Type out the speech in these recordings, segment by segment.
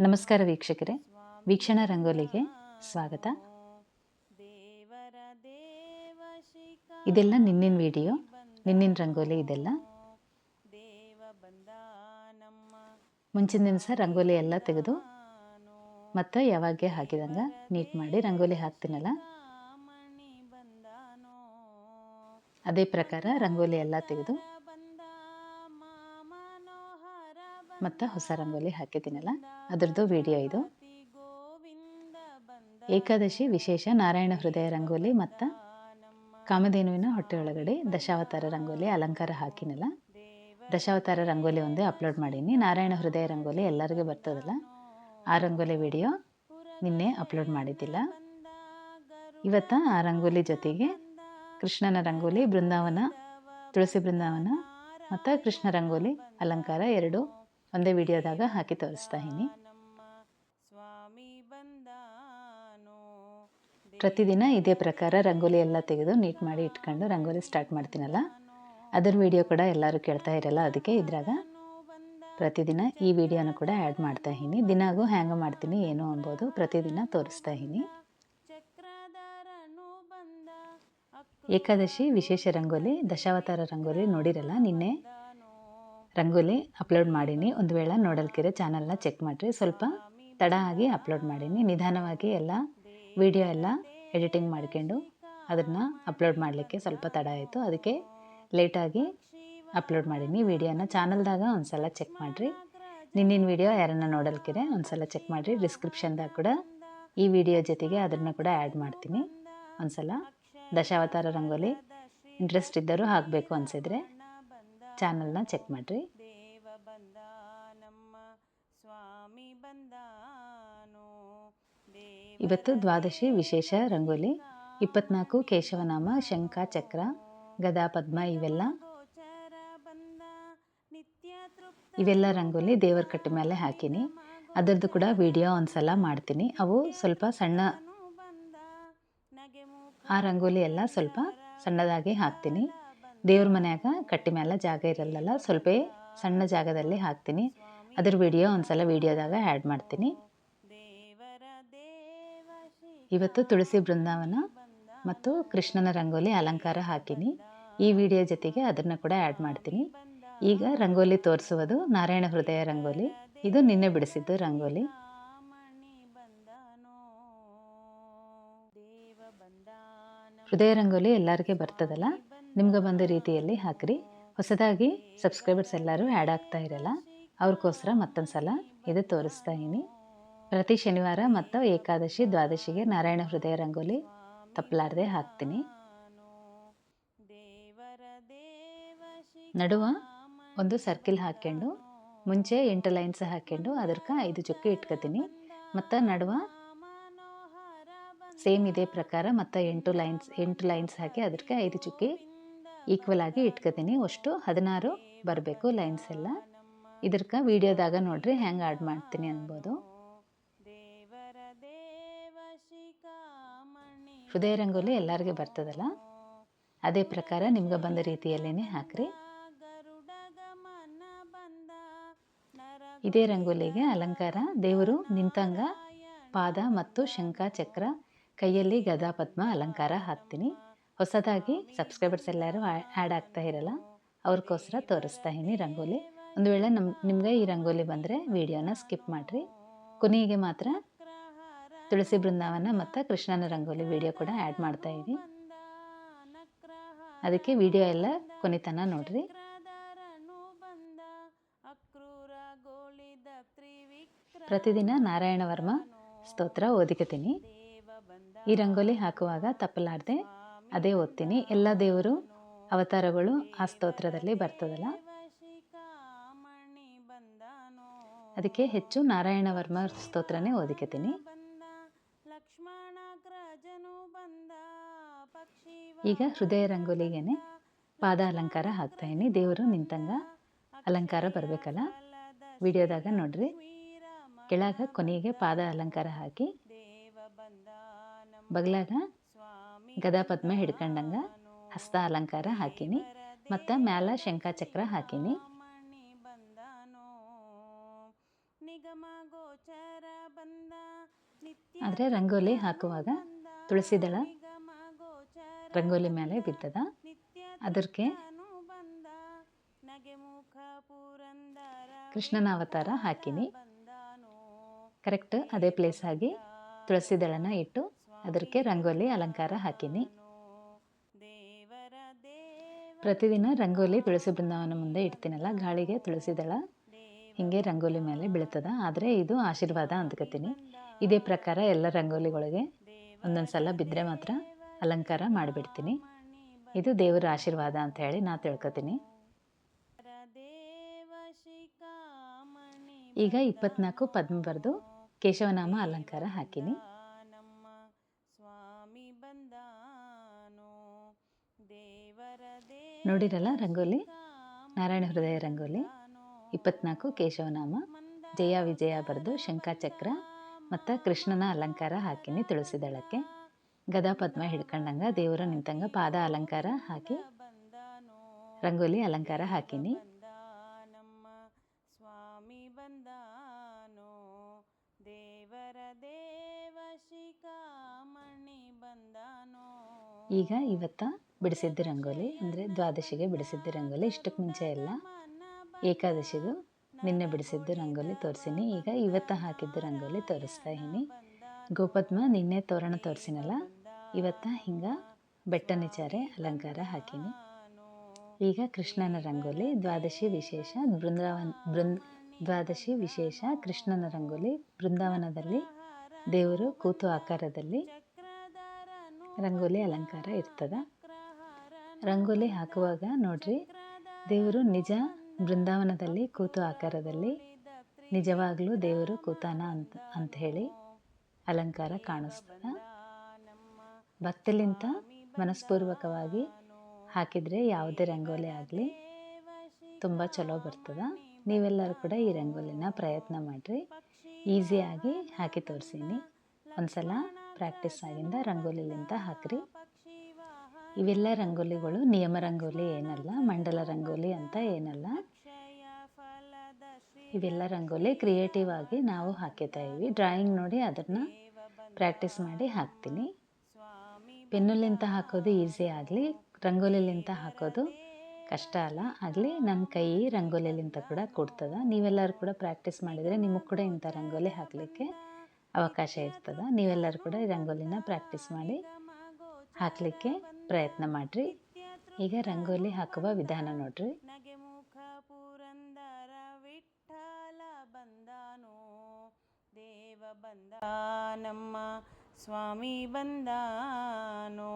ನಮಸ್ಕಾರ ವೀಕ್ಷಕರೇ. ವೀಕ್ಷಣ ರಂಗೋಲಿಗೆ ಸ್ವಾಗತ. ಇದೆಲ್ಲ ನಿನ್ನಿನ ವಿಡಿಯೋ ನಿನ್ನಿನ ರಂಗೋಲಿ ಇದೆಲ್ಲ. ಮುಂಚಿನ ದಿವಸ ರಂಗೋಲಿ ಎಲ್ಲ ತೆಗೆದು ಮತ್ತೆ ಯಾವಾಗೆ ಹಾಕಿದಂಗ ನೀಟ್ ಮಾಡಿ ರಂಗೋಲಿ ಹಾಕ್ತೀನಲ್ಲ? ಅದೇ ಪ್ರಕಾರ ರಂಗೋಲಿ ಎಲ್ಲ ತೆಗೆದು ಮತ್ತು ಹೊಸ ರಂಗೋಲಿ ಹಾಕಿದ್ದೀನಲ್ಲ, ಅದರದ್ದು ವಿಡಿಯೋ ಇದು. ಏಕಾದಶಿ ವಿಶೇಷ ನಾರಾಯಣ ಹೃದಯ ರಂಗೋಲಿ ಮತ್ತು ಕಾಮಧೇನುವಿನ ಹೊಟ್ಟೆಯೊಳಗಡೆ ದಶಾವತಾರ ರಂಗೋಲಿ ಅಲಂಕಾರ ಹಾಕಿನಲ್ಲ, ದಶಾವತಾರ ರಂಗೋಲಿ ಒಂದೇ ಅಪ್ಲೋಡ್ ಮಾಡೀನಿ. ನಾರಾಯಣ ಹೃದಯ ರಂಗೋಲಿ ಎಲ್ಲರಿಗೂ ಬರ್ತದಲ್ಲ, ಆ ರಂಗೋಲಿ ವಿಡಿಯೋ ನಿನ್ನೆ ಅಪ್ಲೋಡ್ ಮಾಡಿದ್ದಿಲ್ಲ. ಇವತ್ತು ಆ ರಂಗೋಲಿ ಜೊತೆಗೆ ಕೃಷ್ಣನ ರಂಗೋಲಿ, ಬೃಂದಾವನ, ತುಳಸಿ ಬೃಂದಾವನ ಮತ್ತು ಕೃಷ್ಣ ರಂಗೋಲಿ ಅಲಂಕಾರ ಎರಡು ಒಂದೇ ವಿಡಿಯೋದಾಗ ಹಾಕಿ ತೋರಿಸ್ತಾ ಇದ್ದೀನಿ. ಪ್ರತಿದಿನ ಇದೇ ಪ್ರಕಾರ ರಂಗೋಲಿ ಎಲ್ಲ ತೆಗೆದು ನೀಟ್ ಮಾಡಿ ಇಟ್ಕೊಂಡು ರಂಗೋಲಿ ಸ್ಟಾರ್ಟ್ ಮಾಡ್ತೀನಲ್ಲ, ಅದರ ವಿಡಿಯೋ ಕೂಡ ಎಲ್ಲರೂ ಕೇಳ್ತಾ ಇರಲ್ಲ, ಅದಕ್ಕೆ ಇದ್ರಾಗ ಪ್ರತಿದಿನ ಈ ವಿಡಿಯೋನ ಕೂಡ ಆ್ಯಡ್ ಮಾಡ್ತಾ ಇದ್ದೀನಿ. ದಿನಾಗೂ ಹ್ಯಾಂಗ್ ಮಾಡ್ತೀನಿ, ಏನು ಅನ್ಬೋದು ಪ್ರತಿದಿನ ತೋರಿಸ್ತಾ ಇದ್ದೀನಿ. ಏಕಾದಶಿ ವಿಶೇಷ ರಂಗೋಲಿ, ದಶಾವತಾರ ರಂಗೋಲಿ ನೋಡಿರಲ್ಲ ನಿನ್ನೆ? ರಂಗೋಲಿ ಅಪ್ಲೋಡ್ ಮಾಡೀನಿ. ಒಂದು ವೇಳೆ ನೋಡಲ್ಕಿರೆ ಚಾನಲ್ನ ಚೆಕ್ ಮಾಡಿರಿ. ಸ್ವಲ್ಪ ತಡ ಆಗಿ ಅಪ್ಲೋಡ್ ಮಾಡೀನಿ. ನಿಧಾನವಾಗಿ ಎಲ್ಲ ವಿಡಿಯೋ ಎಲ್ಲ ಎಡಿಟಿಂಗ್ ಮಾಡ್ಕೊಂಡು ಅದನ್ನು ಅಪ್ಲೋಡ್ ಮಾಡಲಿಕ್ಕೆ ಸ್ವಲ್ಪ ತಡ ಆಯಿತು. ಅದಕ್ಕೆ ಲೇಟಾಗಿ ಅಪ್ಲೋಡ್ ಮಾಡೀನಿ. ವಿಡಿಯೋನ ಚಾನಲ್ದಾಗ ಒಂದು ಸಲ ಚೆಕ್ ಮಾಡಿರಿ. ನಿನ್ನಿನ ವಿಡಿಯೋ ಯಾರನ್ನ ನೋಡಲ್ಕಿರೆ ಒಂದು ಸಲ ಚೆಕ್ ಮಾಡಿರಿ ಡಿಸ್ಕ್ರಿಪ್ಷನ್ದಾಗ ಕೂಡ ಈ ವಿಡಿಯೋ ಜೊತೆಗೆ ಅದನ್ನು ಕೂಡ ಆ್ಯಡ್ ಮಾಡ್ತೀನಿ. ಒಂದು ಸಲ ದಶಾವತಾರ ರಂಗೋಲಿ ಇಂಟ್ರೆಸ್ಟ್ ಇದ್ದರೂ ಹಾಕಬೇಕು ಅನಿಸಿದ್ರೆ. ಚಾನಲ್ನ ಚೆಕ್ ಮಾಡಿರಿ. ಸ್ವಾಮಿ ಇವತ್ತು ದ್ವಾದಶಿ ವಿಶೇಷ ರಂಗೋಲಿ ಇಪ್ಪತ್ನಾಲ್ಕು ಕೇಶವನಾಮ ಶಂಖ ಚಕ್ರ ಗದಾ ಪದ್ಮ ಇವೆಲ್ಲ. ಇವೆಲ್ಲ ರಂಗೋಲಿ ದೇವರ ಕಟ್ಟೆ ಮೇಲೆ ಹಾಕಿನಿ. ಅದರದ್ದು ಕೂಡ ವಿಡಿಯೋ ಒಂದ್ಸಲ ಮಾಡ್ತೀನಿ. ಅವು ಸ್ವಲ್ಪ ಸಣ್ಣ ಆ ರಂಗೋಲಿ ಎಲ್ಲ ಸ್ವಲ್ಪ ಸಣ್ಣದಾಗಿ ಹಾಕ್ತೀನಿ. ದೇವ್ರ ಮನ್ಯಾಗ ಕಟ್ಟಿ ಮೇಲೆ ಜಾಗ ಇರಲ್ಲಲ್ಲ, ಸ್ವಲ್ಪ ಸಣ್ಣ ಜಾಗದಲ್ಲಿ ಹಾಕ್ತೀನಿ. ಅದ್ರ ವಿಡಿಯೋ ಒಂದ್ಸಲ ವಿಡಿಯೋದಾಗ ಆ್ಯಡ್ ಮಾಡ್ತೀನಿ. ಇವತ್ತು ತುಳಸಿ ಬೃಂದಾವನ ಮತ್ತು ಕೃಷ್ಣನ ರಂಗೋಲಿ ಅಲಂಕಾರ ಹಾಕೀನಿ. ಈ ವಿಡಿಯೋ ಜೊತೆಗೆ ಅದನ್ನು ಕೂಡ ಆ್ಯಡ್ ಮಾಡ್ತೀನಿ. ಈಗ ರಂಗೋಲಿ ತೋರಿಸುವುದು ನಾರಾಯಣ ಹೃದಯ ರಂಗೋಲಿ. ಇದು ನಿನ್ನೆ ಬಿಡಿಸಿದ್ದು ರಂಗೋಲಿ. ಹೃದಯ ರಂಗೋಲಿ ಎಲ್ಲರಿಗೆ ಬರ್ತದಲ್ಲ? ನಿಮ್ಗೆ ಬಂದ ರೀತಿಯಲ್ಲಿ ಹಾಕ್ರಿ. ಹೊಸದಾಗಿ ಸಬ್ಸ್ಕ್ರೈಬರ್ಸ್ ಎಲ್ಲರೂ ಆ್ಯಡ್ ಆಗ್ತಾ ಇರಲ್ಲ. ಅವ್ರಿಗೋಸ್ಕರ ಮತ್ತೊಂದು ಸಲ ಇದು ತೋರಿಸ್ತಾ ಇದ್ದೀನಿ ಪ್ರತಿ ಶನಿವಾರ ಮತ್ತು ಏಕಾದಶಿ, ದ್ವಾದಶಿಗೆ ನಾರಾಯಣ ಹೃದಯ ರಂಗೋಲಿ ತಪ್ಪಲಾರದೆ ಹಾಕ್ತೀನಿ. ನಡುವ ಒಂದು ಸರ್ಕಿಲ್ ಹಾಕ್ಕೊಂಡು ಮುಂಚೆ ಎಂಟು ಲೈನ್ಸ್ ಹಾಕ್ಕೊಂಡು ಅದಕ್ಕೆ ಐದು ಚುಕ್ಕಿ ಇಟ್ಕೋತೀನಿ. ಮತ್ತು ನಡುವ ಸೇಮ್ ಇದೇ ಪ್ರಕಾರ ಮತ್ತು ಎಂಟು ಲೈನ್ಸ್ ಎಂಟು ಲೈನ್ಸ್ ಹಾಕಿ ಅದಕ್ಕೆ ಐದು ಚುಕ್ಕಿ ಈಕ್ವಲ್ ಆಗಿ ಇಟ್ಕೋತೀನಿ. ಅಷ್ಟು ಹದಿನಾರು ಬರಬೇಕು ಲೈನ್ಸ್ ಎಲ್ಲ. ಇದಕ್ಕೆ ವಿಡಿಯೋದಾಗ ನೋಡ್ರಿ ಹೆಂಗೆ ಆಡ್ ಮಾಡ್ತೀನಿ ಅನ್ಬೋದು. ಹೃದಯ ರಂಗೋಲಿ ಎಲ್ಲರಿಗೆ ಬರ್ತದಲ್ಲ? ಅದೇ ಪ್ರಕಾರ ನಿಮ್ಗೆ ಬಂದ ರೀತಿಯಲ್ಲೇ ಹಾಕ್ರಿ. ಇದೇ ರಂಗೋಲಿಗೆ ಅಲಂಕಾರ, ದೇವರು, ನಿಂತಂಗ, ಪಾದ ಮತ್ತು ಶಂಖ, ಚಕ್ರ, ಕೈಯಲ್ಲಿ ಗದಾ ಪದ್ಮ ಅಲಂಕಾರ ಹಾಕ್ತೀನಿ. ಹೊಸದಾಗಿ ಸಬ್ಸ್ಕ್ರೈಬರ್ಸ್ ಎಲ್ಲರೂ ಆ್ಯಡ್ ಆಗ್ತಾ ಇರಲ್ಲ. ಅವ್ರಿಗೋಸ್ಕರ ತೋರಿಸ್ತಾ ಇದ್ದೀನಿ ರಂಗೋಲಿ. ಒಂದು ವೇಳೆ ನಮ್ಮ ನಿಮಗೆ ಈ ರಂಗೋಲಿ ಬಂದರೆ ವಿಡಿಯೋನ ಸ್ಕಿಪ್ ಮಾಡಿರಿ. ಕೊನೆಗೆ ಮಾತ್ರ ತುಳಸಿ ಬೃಂದಾವನ ಮತ್ತು ಕೃಷ್ಣನ ರಂಗೋಲಿ ವಿಡಿಯೋ ಕೂಡ ಆ್ಯಡ್ ಮಾಡ್ತಾ ಇದ್ದೀನಿ ಅದಕ್ಕೆ ವಿಡಿಯೋ ಎಲ್ಲ ಕೊನೆತನ ನೋಡ್ರಿ. ಪ್ರತಿದಿನ ನಾರಾಯಣ ವರ್ಮ ಸ್ತೋತ್ರ ಓದಿಕತೀನಿ. ಈ ರಂಗೋಲಿ ಹಾಕುವಾಗ ತಪ್ಪಲಾರ್ದೆ ಅದೇ ಓದ್ತೀನಿ. ಎಲ್ಲ ದೇವರು ಅವತಾರಗಳು ಆ ಸ್ತೋತ್ರದಲ್ಲಿ ಬರ್ತದಲ್ಲ? ಅದಕ್ಕೆ ಹೆಚ್ಚು ನಾರಾಯಣ ವರ್ಮ ಸ್ತೋತ್ರನೇ ಓದಿಕತೀನಿ. ಈಗ ಹೃದಯ ರಂಗೋಲಿಗೇನೆ ಪಾದ ಅಲಂಕಾರ ಹಾಕ್ತಾಯಿನಿ ದೇವರು ನಿಂತಂಗ ಅಲಂಕಾರ ಬರಬೇಕಲ್ಲ? ವಿಡಿಯೋದಾಗ ನೋಡ್ರಿ. ಕೆಳಗ ಕೊನೆಗೆ ಪಾದ ಅಲಂಕಾರ ಹಾಕಿ, ಬಗಲಾಗ ಗದಾ ಪದ್ಮ ಹಿಡ್ಕೊಂಡಂಗ, ಹಸ್ತ ಅಲಂಕಾರ ಹಾಕೀನಿ, ಮತ್ತು ಮ್ಯಾಲ ಶಂಖ ಚಕ್ರ ಹಾಕೀನಿ. ಆದರೆ ರಂಗೋಲಿ ಹಾಕುವಾಗ ತುಳಸಿ ದಳ ರಂಗೋಲಿ ಮೇಲೆ ಬಿದ್ದದ. ಅದಕ್ಕೆ ಕೃಷ್ಣನ ಅವತಾರ ಹಾಕಿನಿ. ಕರೆಕ್ಟ್ ಅದೇ ಪ್ಲೇಸ್ ಆಗಿ ತುಳಸಿ ದಳನ ಇಟ್ಟು ಅದಕ್ಕೆ ರಂಗೋಲಿ ಅಲಂಕಾರ ಹಾಕೀನಿ. ಪ್ರತಿದಿನ ರಂಗೋಲಿ ತುಳಸಿ ಬೃಂದಾವನ ಮುಂದೆ ಇಡ್ತೀನಲ್ಲ ಗಾಳಿಗೆ ತುಳಸಿ ದಳ ಹಿಂಗೆ ರಂಗೋಲಿ ಮೇಲೆ ಬೀಳ್ತದ. ಆದರೆ ಇದು ಆಶೀರ್ವಾದ ಅಂದ್ಕೋತೀನಿ ಇದೇ ಪ್ರಕಾರ ಎಲ್ಲ ರಂಗೋಲಿಗಳಿಗೆ ಒಂದೊಂದು ಸಲ ಬಿದ್ದರೆ ಮಾತ್ರ ಅಲಂಕಾರ ಮಾಡಿಬಿಡ್ತೀನಿ. ಇದು ದೇವರ ಆಶೀರ್ವಾದ ಅಂತ ಹೇಳಿ ನಾ ತಿಳ್ಕೊತೀನಿ. ಈಗ ಇಪ್ಪತ್ನಾಲ್ಕು ಪದ್ಮ ಬರೆದು ಕೇಶವನಾಮ ಅಲಂಕಾರ ಹಾಕಿನಿ. ನೋಡಿರಲ್ಲ ರಂಗೋಲಿ? ನಾರಾಯಣ ಹೃದಯ ರಂಗೋಲಿ. ಇಪ್ಪತ್ನಾಲ್ಕು ಕೇಶವನಾಮ. ಜಯ ವಿಜಯ ಬರೆದು ಶಂಖಚಕ್ರ ಮತ್ತು ಕೃಷ್ಣನ ಅಲಂಕಾರ ಹಾಕಿನಿ ತುಳಸಿದಳಕ್ಕೆ. ಗದಾ ಪದ್ಮ ಹಿಡ್ಕೊಂಡಂಗ ದೇವರು ನಿಂತಂಗ ಪಾದ ಅಲಂಕಾರ ಹಾಕಿ ರಂಗೋಲಿ ಅಲಂಕಾರ ಹಾಕಿನಿ. ಸ್ವಾಮಿ ದೇವರ ಬಂದಾನೋ ಈಗ ಇವತ್ತ ಬಿಡಿಸಿದ್ದ ರಂಗೋಲಿ ಅಂದರೆ ದ್ವಾದಶಿಗೆ ಬಿಡಿಸಿದ್ದು ರಂಗೋಲಿ ಇಷ್ಟಕ್ಕೆ ಮುಂಚೆ ಎಲ್ಲ ಏಕಾದಶಿಗೂ ನಿನ್ನೆ ಬಿಡಿಸಿದ್ದು ರಂಗೋಲಿ ತೋರಿಸಿನಿ. ಈಗ ಇವತ್ತು ಹಾಕಿದ್ದು ರಂಗೋಲಿ ತೋರಿಸ್ತಾ ಇದ್ದೀನಿ. ಗೋಪದ್ಮ ನಿನ್ನೆ ತೋರಣ ತೋರಿಸಿನಲ್ಲ, ಇವತ್ತ ಹಿಂಗೆ ಬೆಟ್ಟನಿಚಾರೆ ಅಲಂಕಾರ ಹಾಕಿನಿ. ಈಗ ಕೃಷ್ಣನ ರಂಗೋಲಿ, ದ್ವಾದಶಿ ವಿಶೇಷ, ಬೃಂದಾವನ, ಬೃಂದ್, ದ್ವಾದಶಿ ವಿಶೇಷ, ಕೃಷ್ಣನ ರಂಗೋಲಿ, ಬೃಂದಾವನದಲ್ಲಿ ದೇವರು ಕೂತು ಆಕಾರದಲ್ಲಿ ರಂಗೋಲಿ ಅಲಂಕಾರ ಇರ್ತದ. ರಂಗೋಲಿ ಹಾಕುವಾಗ ನೋಡ್ರಿ, ದೇವರು ನಿಜ ಬೃಂದಾವನದಲ್ಲಿ ಕೂತು ಆಕಾರದಲ್ಲಿ, ನಿಜವಾಗ್ಲೂ ದೇವರು ಕೂತಾನ ಅಂತ ಅಂತ ಹೇಳಿ ಅಲಂಕಾರ ಕಾಣಿಸ್ತದ ಭಕ್ತಿಲಿಂತ ಮನಸ್ಪೂರ್ವಕವಾಗಿ ಹಾಕಿದರೆ ಯಾವುದೇ ರಂಗೋಲಿ ಆಗಲಿ ತುಂಬ ಚಲೋ ಬರ್ತದ. ನೀವೆಲ್ಲರೂ ಕೂಡ ಈ ರಂಗೋಲಿನ ಪ್ರಯತ್ನ ಮಾಡಿರಿ. ಈಸಿಯಾಗಿ ಹಾಕಿ ತೋರಿಸೀನಿ. ಒಂದ್ಸಲ ಪ್ರಾಕ್ಟೀಸ್ ಆಗಿಂದ ರಂಗೋಲಿಲಿಂತ ಹಾಕ್ರಿ. ಇವೆಲ್ಲ ರಂಗೋಲಿಗಳು, ನಿಯಮ ರಂಗೋಲಿ ಏನಲ್ಲ, ಮಂಡಲ ರಂಗೋಲಿ ಅಂತ ಏನಲ್ಲ. ಇವೆಲ್ಲ ರಂಗೋಲಿ ಕ್ರಿಯೇಟಿವ್ ಆಗಿ ನಾವು ಹಾಕಿತಾ ಇವಿ ಡ್ರಾಯಿಂಗ್ ನೋಡಿ ಅದನ್ನು ಪ್ರಾಕ್ಟೀಸ್ ಮಾಡಿ ಹಾಕ್ತೀನಿ. ಪೆನ್ನುಲಿಂತ ಹಾಕೋದು ಈಸಿ ಆಗಲಿ, ರಂಗೋಲಿಲಿಂತ ಹಾಕೋದು ಕಷ್ಟ ಅಲ್ಲ. ಆಗಲಿ ನನ್ನ ಕೈ ರಂಗೋಲಿಲಿಂತ ಕೂಡ ಕೊಡ್ತದೆ. ನೀವೆಲ್ಲರೂ ಕೂಡ ಪ್ರಾಕ್ಟೀಸ್ ಮಾಡಿದರೆ ನಿಮಗೆ ಕೂಡ ಇಂಥ ರಂಗೋಲಿ ಹಾಕಲಿಕ್ಕೆ ಅವಕಾಶ ಇರ್ತದೆ. ನೀವೆಲ್ಲರೂ ಕೂಡ ಈ ರಂಗೋಲಿನ ಪ್ರಾಕ್ಟೀಸ್ ಮಾಡಿ ಹಾಕಲಿಕ್ಕೆ ಪ್ರಯತ್ನ ಮಾಡಿರಿ. ಈಗ ರಂಗೋಲಿ ಹಾಕುವ ವಿಧಾನ ನೋಡ್ರಿ. ನಗೆ ಮುಖ ಪುರಂದರ ವಿಠಲ ಬಂದಾನೋ, ದೇವ ಬಂದಾನಮ್ಮ ಸ್ವಾಮಿ ಬಂದಾನೋ,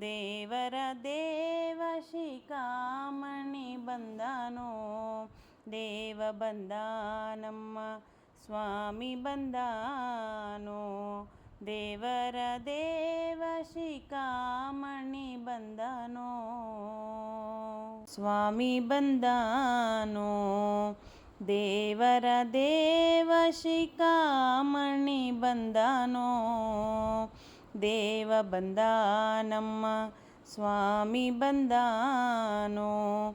ದೇವರ ದೇವ ಶಿಖಾಮಣಿ ಬಂದಾನೋ, ದೇವ ಬಂದಾನಮ್ಮ ಸ್ವಾಮಿ ಬಂದಾನೋ, ದೇವರ ದೇವ ಶಿಖಾಮಣಿ ಬಂದನೋ? ಸ್ವಾಮಿ ಬಂದನೋ? ದೇವರ ದೇವ ಶಿಖಾಮಣಿ ಬಂದನೋ? ದೇವ ಬಂದ ನಮ್ಮ ಸ್ವಾಮಿ ಬಂದನೋ?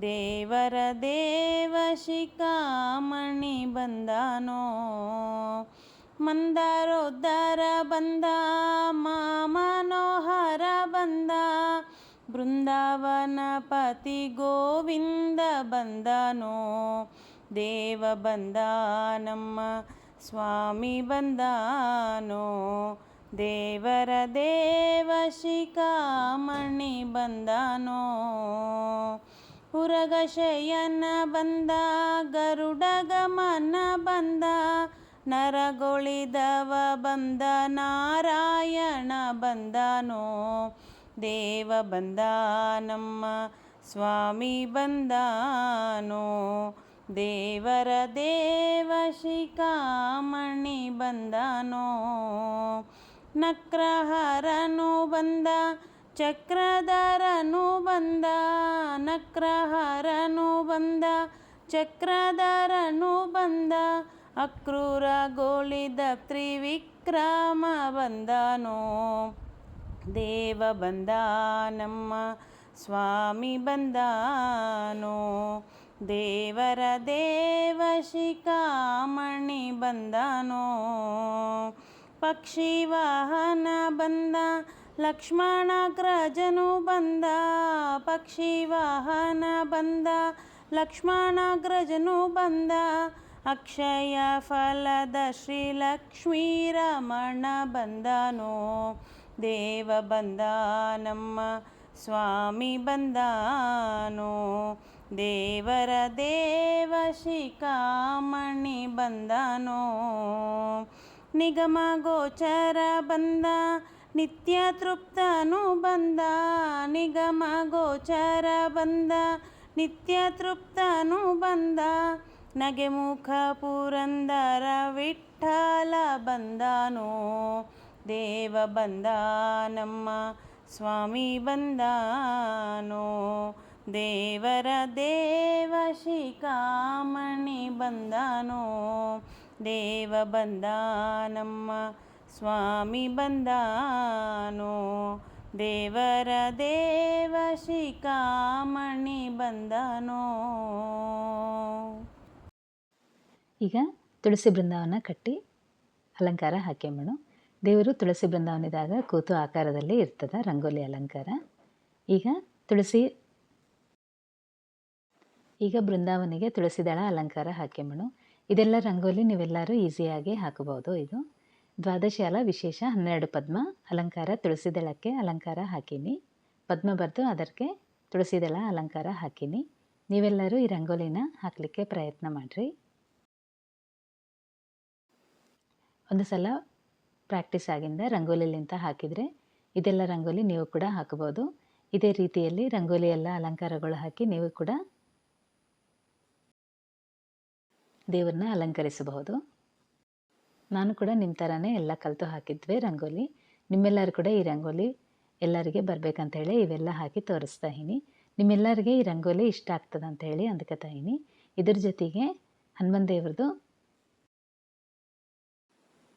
ದೇವರ ದೇವ ಶಿಖಾಮಣಿ ಬಂದಾನೋ? ಮಂದಾರೋದ್ಧಾರ ಬಂದ, ಮಾಮನೋಹರ ಬಂದ, ಬೃಂದಾವನ ಪತಿ ಗೋವಿಂದ ಬಂದನೋ, ದೇವ ಬಂದಾನಮ್ಮ ಸ್ವಾಮಿ ಬಂದನೋ, ದೇವರ ದೇವ ಶಿಖಾಮಣಿ ಬಂದಾನೋ ಉರಗಶಯನ ಬಂದ ಗರುಡ ಬಂದ ನರಗೊಳಿದವ ಬಂದ ನಾರಾಯಣ ಬಂದನೋ? ದೇವ ಬಂದಾನಮ್ಮ ಸ್ವಾಮಿ ಬಂದಾನೋ? ದೇವರ ದೇವ ಶಿಖಾಮಣಿ ಬಂದನೋ? ನಕ್ರಹರನು ಬಂದ, ಚಕ್ರಧರನು ಬಂದ, ನಕ್ರಹರನು ಬಂದ, ಚಕ್ರಧರನು ಬಂದ ಅಕ್ರೂರ ಗೋಳಿದ ತ್ರಿವಿಕ್ರಮ ಬಂದನೋ? ದೇವ ಬಂದಾನಮ್ಮ, ಸ್ವಾಮಿ ಬಂದಾನೋ? ದೇವರ ದೇವ ಶಿಖಾಮಣಿ ಬಂದನೋ? ಪಕ್ಷಿ ವಾಹನ ಬಂದ ಲಕ್ಷ್ಮಣಗ್ರಜನು ಬಂದ, ಪಕ್ಷಿ ವಾಹನ ಬಂದ ಲಕ್ಷ್ಮಣಗ್ರಜನು ಬಂದ ಅಕ್ಷಯ ಫಲದ ಶ್ರೀ ಲಕ್ಷ್ಮೀ ರಮಣ ಬಂದನೋ ದೇವ ಬಂದ ನಮ್ಮ ಸ್ವಾಮಿ ಬಂದನೋ ದೇವರ ದೇವ ಶಿಖಾಮಣಿ ಬಂದನೋ ನಿಗಮ ಗೋಚರ ಬಂದ ನಿತ್ಯ ತೃಪ್ತನು ಬಂದ ನಿಗಮ ಗೋಚರ ಬಂದ ನಿತ್ಯ ತೃಪ್ತನು ಬಂದ ನಗೆ ಮುಖ ಪುರಂದರ ವಿಠಲ ಬಂದಾನೋ? ದೇವ ಬಂದ ನಮ್ಮ ಸ್ವಾಮಿ ಬಂದಾನೋ? ದೇವರ ದೇವ ಶಿಖಾಮಣಿ ಬಂದನೋ? ದೇವ ಬಂದ ನಮ್ಮ ಸ್ವಾಮಿ ಬಂದಾನೋ? ದೇವರ ದೇವ ಶಿಖಾಮಣಿ ಬಂದನೋ? ಈಗ ತುಳಸಿ ಬೃಂದಾವನ ಕಟ್ಟಿ ಅಲಂಕಾರ ಹಾಕ್ಯಂಬಣ ದೇವರು ತುಳಸಿ ಬೃಂದಾವನಿದಾಗ ಕೂತು ಆಕಾರದಲ್ಲಿ ಇರ್ತದ, ರಂಗೋಲಿ ಅಲಂಕಾರ. ಈಗ ತುಳಸಿ, ಈಗ ಬೃಂದಾವನಿಗೆ ತುಳಸಿ ದಳ ಅಲಂಕಾರ ಹಾಕ್ಯಂಬಣ ಇದೆಲ್ಲ ರಂಗೋಲಿ ನೀವೆಲ್ಲರೂ ಈಸಿಯಾಗಿ ಹಾಕಬಹುದು ಇದು. ದ್ವಾದಶಾಲ ವಿಶೇಷ ಹನ್ನೆರಡು ಪದ್ಮ ಅಲಂಕಾರ ತುಳಸಿ ದಳಕ್ಕೆ ಅಲಂಕಾರ ಹಾಕೀನಿ. ಪದ್ಮ ಬರೆದು ಅದಕ್ಕೆ ತುಳಸಿ ದಳ ಅಲಂಕಾರ ಹಾಕೀನಿ. ನೀವೆಲ್ಲರೂ ಈ ರಂಗೋಲಿನ ಹಾಕಲಿಕ್ಕೆ ಪ್ರಯತ್ನ ಮಾಡಿರಿ. ಒಂದು ಸಲ ಪ್ರಾಕ್ಟೀಸ್ ಆಗಿಂದ ರಂಗೋಲಿಲಿಂತ ಹಾಕಿದರೆ ಇದೆಲ್ಲ ರಂಗೋಲಿ ನೀವು ಕೂಡ ಹಾಕಬಹುದು. ಇದೇ ರೀತಿಯಲ್ಲಿ ರಂಗೋಲಿ ಎಲ್ಲ ಅಲಂಕಾರಗಳು ಹಾಕಿ ನೀವು ಕೂಡ ದೇವರನ್ನ ಅಲಂಕರಿಸಬಹುದು. ನಾನು ಕೂಡ ನಿಮ್ಮ ಥರನೇ ಎಲ್ಲ ಕಲಿತು ಹಾಕಿದ್ವಿ ರಂಗೋಲಿ. ನಿಮ್ಮೆಲ್ಲರೂ ಕೂಡ ಈ ರಂಗೋಲಿ ಎಲ್ಲರಿಗೆ ಬರಬೇಕಂತ ಹೇಳಿ ಇವೆಲ್ಲ ಹಾಕಿ ತೋರಿಸ್ತಾ ಇದ್ದೀನಿ. ನಿಮ್ಮೆಲ್ಲರಿಗೆ ಈ ರಂಗೋಲಿ ಇಷ್ಟ ಆಗ್ತದೆ ಅಂತ ಹೇಳಿ ಅಂದ್ಕೊತಾ ಇದ್ದೀನಿ. ಇದ್ರ ಜೊತೆಗೆ ಹನುಮನ್ ದೇವ್ರದ್ದು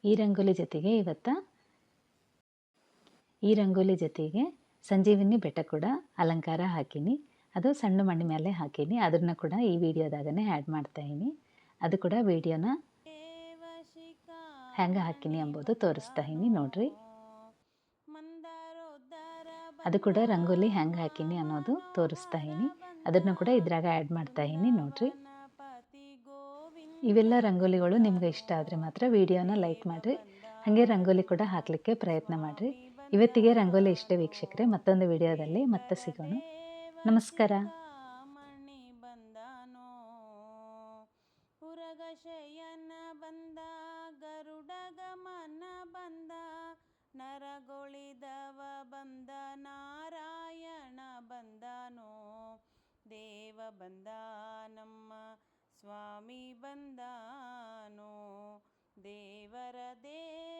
ಈ ರಂಗೋಲಿ ಜೊತೆಗೆ ಇವತ್ತು ಈ ರಂಗೋಲಿ ಜೊತೆಗೆ ಸಂಜೀವಿನಿ ಬೆಟ್ಟ ಕೂಡ ಅಲಂಕಾರ ಹಾಕೀನಿ. ಅದು ಸಣ್ಣ ಮಣ್ಣಿನ ಮೇಲೆ ಹಾಕೀನಿ. ಅದನ್ನು ಕೂಡ ಈ ವಿಡಿಯೋದಾಗನೇ ಆ್ಯಡ್ ಮಾಡ್ತಾಯಿನಿ ಅದು ಕೂಡ ವಿಡಿಯೋನ ಹೆಂಗೆ ಹಾಕೀನಿ ಎಂಬುದು ತೋರಿಸ್ತಾ ಇನಿ ನೋಡ್ರಿ. ಅದು ಕೂಡ ರಂಗೋಲಿ ಹೆಂಗೆ ಹಾಕೀನಿ ಅನ್ನೋದು ತೋರಿಸ್ತಾ ಇನಿ ಅದನ್ನು ಕೂಡ ಇದ್ರಾಗ ಆ್ಯಡ್ ಮಾಡ್ತಾ ಇನಿ ನೋಡ್ರಿ. ಇವೆಲ್ಲ ರಂಗೋಲಿಗಳು ನಿಮ್ಗೆ ಇಷ್ಟ ಆದರೆ ಮಾತ್ರ ವಿಡಿಯೋನ ಲೈಕ್ ಮಾಡಿರಿ. ಹಾಗೆ ರಂಗೋಲಿ ಕೂಡ ಹಾಕಲಿಕ್ಕೆ ಪ್ರಯತ್ನ ಮಾಡಿರಿ. ಇವತ್ತಿಗೆ ರಂಗೋಲಿ ಇಷ್ಟೇ ವೀಕ್ಷಕರೇ, ಮತ್ತೊಂದು ವಿಡಿಯೋದಲ್ಲಿ ಮತ್ತೆ ಸಿಗೋಣ. ನಮಸ್ಕಾರ. ಶಯನ ಬಂದ ಗರುಡ ಗಮನ ಬಂದ ನರಗೊಳಿದವ ಬಂದ ನಾರಾಯಣ ಬಂದನೋ, ದೇವ ಬಂದ ಸ್ವಾಮಿ ಬಂದಾನೋ ದೇವರ ದೇವ